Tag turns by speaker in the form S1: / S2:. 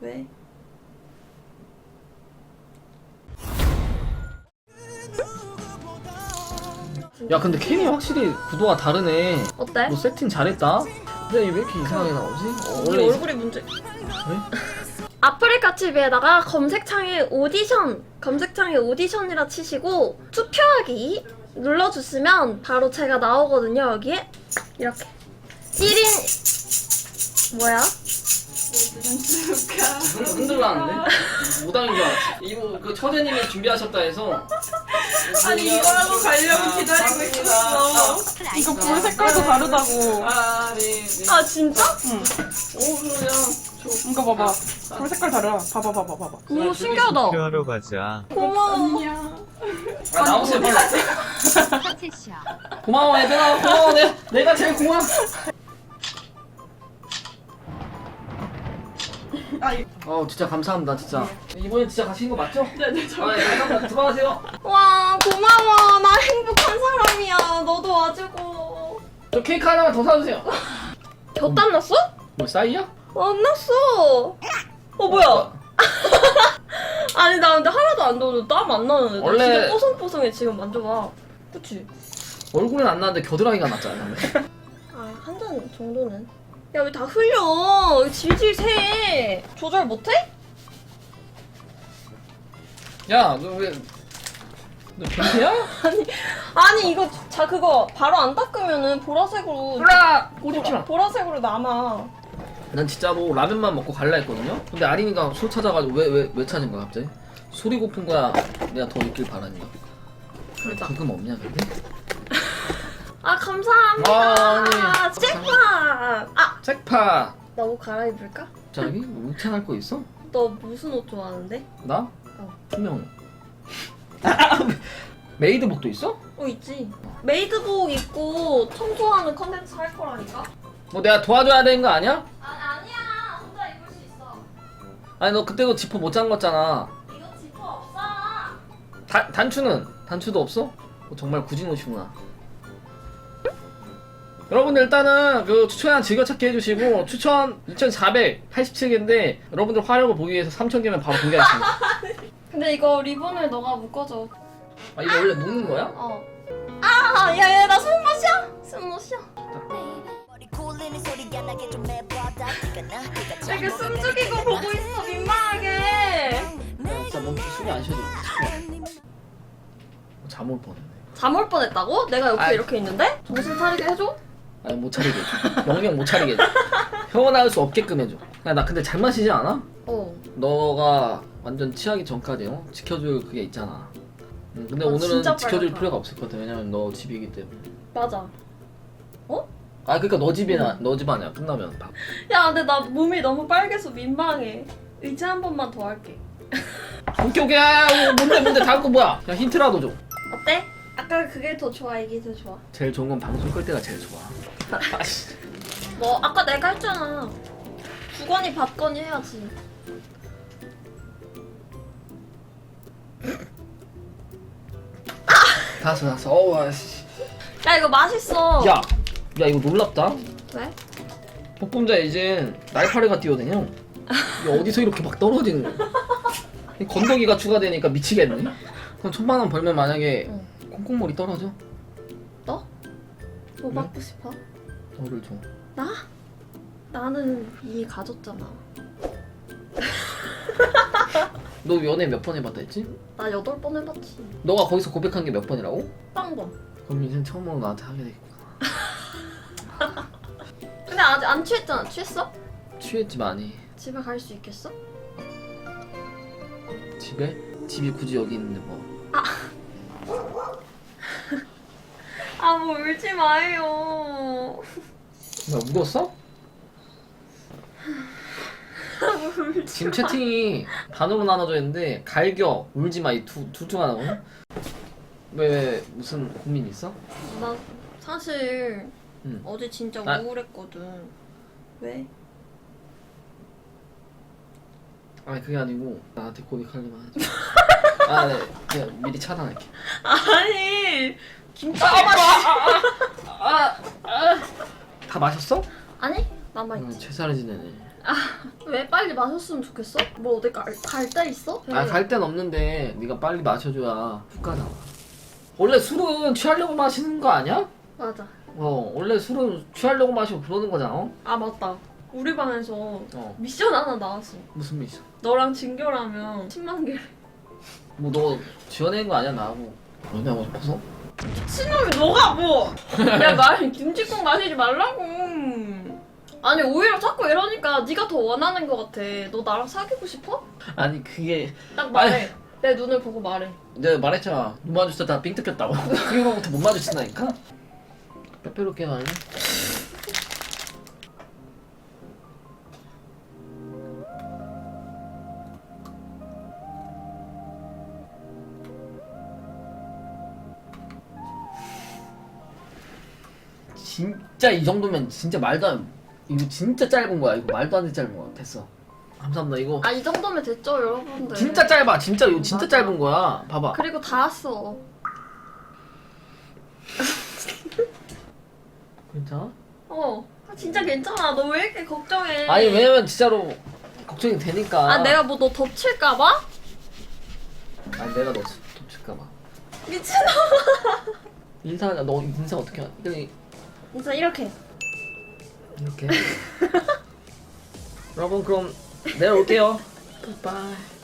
S1: 왜?
S2: 야 근데 캠이 확실히 구도가 다르네
S1: 어때?
S2: 너 세팅 잘했다 근데 왜 이렇게 이상하게 나오지? 어,
S1: 네
S2: 원래 이-
S1: 얼굴이 문제. 아프리카 TV에다가 검색창에 오디션, 검색창에 오디션이라 치시고 투표하기 눌러주시면 바로 제가 나오거든요 여기에 이렇게 1인 뭐야?
S2: 흔들라는데? 무당인 줄 알았지 이거 그 처제님이 준비하셨다 해서
S1: 아니 이거 하고 가려고 기다리고 있었어.
S3: 이거 불 색깔도 다르다고.
S2: 아, 네, 네.
S1: 아 진짜?
S3: 응.
S2: 오, 그러냐.
S3: 이거 봐봐. 불 색깔 달라. 봐봐, 봐봐, 봐봐.
S1: 오 신기하다.
S4: 투표하러 가자.
S1: 고마워.
S2: 아, 나오세요, 빨리. 고마워, 얘들아. 고마워. 내, 내가 제일 고마워. 어, 진짜 감사합니다, 진짜. 이번에 진짜 가시는 거 맞죠? 네네, 저. 아, 예, 감사합니다. 들어가세요.
S1: 와 고마워. 나 행복한 사람이야. 너도 와주고.
S2: 저 케이크 하나만 더 사주세요.
S1: 곁단 났어?
S2: 뭐, 싸이야?
S1: 안 났어. 어 뭐야? 아니 나 근데 하나도 안 넣어도 땀안 나는데
S2: 원래-
S1: 진짜 뽀송뽀송해 지금 만져봐. 그치?
S2: 얼굴은 안 나는데 겨드랑이가 났잖아.
S1: 아한 잔 정도는. 야 왜 다 흘려? 질질 새. 조절 못해?
S2: 야, 너 왜. 너 변태야?
S1: 아니 이거 자 그거 바로 안 닦으면은 보라색으로
S2: 몰라! 꼬집지 마.
S1: 보라색으로 남아.
S2: 난 진짜로 라면만 먹고 갈라 했거든요? 근데 아린이가 술 찾아가지고 왜, 왜, 왜 찾은 거야, 갑자기? 술이 고픈 거야? 내가 더 있길 바라니까.
S1: 그러자.
S2: 궁금 없냐, 근데?
S1: 아 감사합니다.
S2: 아,
S1: 잭팟. 아,
S2: 잭파!
S1: 나 옷 갈아입을까?
S2: 자기? 뭐 우찬할 거 있어?
S1: 너 무슨 옷 좋아하는데?
S2: 나?
S1: 어.
S2: 투명. 메이드복도 있어?
S1: 어 있지. 메이드복 입고 청소하는 컨텐츠 할 거라니까.
S2: 뭐 내가 도와줘야 되는 거 아니야?
S1: 아 아니야. 혼자 입을 수 있어.
S2: 아니 너 그때도 지퍼 못 잠궜잖아.
S1: 이거 지퍼 없어.
S2: 단, 단추는? 단추도 없어? 어, 정말 굳은 옷이구나. 여러분들 일단은 그 추천한 즐겨 찾기 해주시고 추천 2487개인데 여러분들 화력을 보기 위해서 3000개면 바로 공개하겠습니다.
S1: 근데 이거 리본을 너가 묶어줘.
S2: 아 이거 원래 묶는 거야?
S1: 어. 아, 야 야 나숨 마셔. 숨 마셔. 되게 숨 죽이고 보고 있어 민망하게.
S2: 야, 진짜 멈춰 숨이 안 쉬어져. 잠올 뻔했네.
S1: 잠올 뻔했다고? 내가 옆에
S2: 아이.
S1: 이렇게 있는데? 정신 차리게 해줘?
S2: 아니 못 차리게 해줘. 영영 못 차리게 해줘. 헤어나올 수 없게끔 해줘. 야 나 근데 잘 마시지 않아?
S1: 어.
S2: 너가 완전 취하기 전까지 어? 지켜줄 그게 있잖아. 음, 근데
S1: 아,
S2: 오늘은
S1: 진짜
S2: 지켜줄
S1: 빨갛다.
S2: 필요가 없을 것 같아. 왜냐면 너 집이기 때문에.
S1: 맞아.
S2: 아 그러니까 너 집이나 너 집 아니야. 끝나면 밥.
S1: 야 근데 나 몸이 너무 빨개서 민망해. 의지 한 번만 더 할게.
S2: 오케이 오케이. 야, 야, 뭔데 뭔데 다음 거 뭐야? 야 힌트라도 줘.
S1: 어때? 아까 그게 더 좋아 이게 더 좋아.
S2: 제일 좋은 건 방송 끌 때가 제일 좋아. 아씨.
S1: 뭐 아까 내가 했잖아. 주거니 받거니 해야지.
S2: 다섯 다섯. 어우 아씨.
S1: 야 이거 맛있어.
S2: 야. 야 이거 놀랍다.
S1: 왜?
S2: 복분자 이제 날파리가 뛰어다녀. 이게 어디서 이렇게 막 떨어지는 거야? 이 건더기가 추가되니까 미치겠네. 그럼 천만 원 벌면 만약에
S1: 응.
S2: 콩콩물이 떨어져?
S1: 너? 뭐 받고 싶어?
S2: 너를 줘.
S1: 나? 나는 이미 가졌잖아.
S2: 너 연애 몇 번 해봤다 했지?
S1: 나 여덟 번 해봤지.
S2: 너가 거기서 고백한 게 몇 번이라고?
S1: 빵번.
S2: 그럼 인생 처음으로 나한테 하게 되겠구나.
S1: 근데 아직 안 취했잖아. 취했어?
S2: 취했지 많이.
S1: 집에 갈 수 있겠어?
S2: 집에? 집이 굳이 여기 있는데 뭐.
S1: 아 뭐 울지 마요.
S2: 나 울었어?
S1: 뭐
S2: 지금 채팅이 반으로 나눠져 있는데 갈겨, 울지마 이둘중 하나거든? 왜, 왜 무슨 고민 있어?
S1: 나 사실
S2: 응.
S1: 어제 진짜
S2: 아.
S1: 우울했거든. 왜?
S2: 아니 그게 아니고 나한테 고백하려면 하지 아 네. 그냥 미리 차단할게
S1: 아니 김치
S2: 아,
S1: 맛.
S2: 다 마셨어?
S1: 아니 남아
S2: 응,
S1: 있지.
S2: 최사를 지내네
S1: 왜 빨리 마셨으면 좋겠어? 뭐 어디 갈데 있어?
S2: 아 갈 땐 없는데 네가 빨리 마셔줘야 훅가 나와 원래 술은 취하려고 마시는 거 아니야?
S1: 맞아.
S2: 어 원래 술은 취하려고 마시고 그러는 거잖아 어?
S1: 아 맞다. 우리 반에서
S2: 어
S1: 미션 하나 나왔어.
S2: 무슨 미션
S1: 너랑 진결하면 10만 개.
S2: 뭐 너 지어낸 거 아니야 나하고 연애하고 싶어서?
S1: 신놈이 너가 뭐? 야말 김치국 마시지 말라고. 아니 오히려 자꾸 이러니까 네가 더 원하는 것 같아. 너 나랑 사귀고 싶어?
S2: 아니 그게
S1: 딱 말해. 내 눈을 보고 말해.
S2: 내가 말했잖아 눈 마주칠 때다삥 뜯겼다고 그 이후로부터 못 마주친다니까? 빼빼로 게임 할래? 진짜 이 정도면 진짜 말도 안 이거 진짜 짧은 거야 이거 말도 안돼 짧은 거야 됐어 감사합니다 이거
S1: 아 이 정도면 됐죠 여러분들.
S2: 진짜 짧아 진짜 이거 진짜
S1: 맞아.
S2: 짧은 거야 봐봐
S1: 그리고 다 왔어.
S2: 괜찮아?
S1: 어. 아, 진짜 괜찮아. 너 왜 이렇게 걱정해?
S2: 아니 왜냐면 진짜로 걱정이 되니까
S1: 아 내가 뭐 너 덮칠까봐?
S2: 아니 내가 너 덮칠까봐
S1: 미친놈.
S2: 인사하자 너 인사 어떻게 하이
S1: 진짜 이렇게.
S2: 이렇게 여러분 그럼 내일 올게요
S3: 바이바이.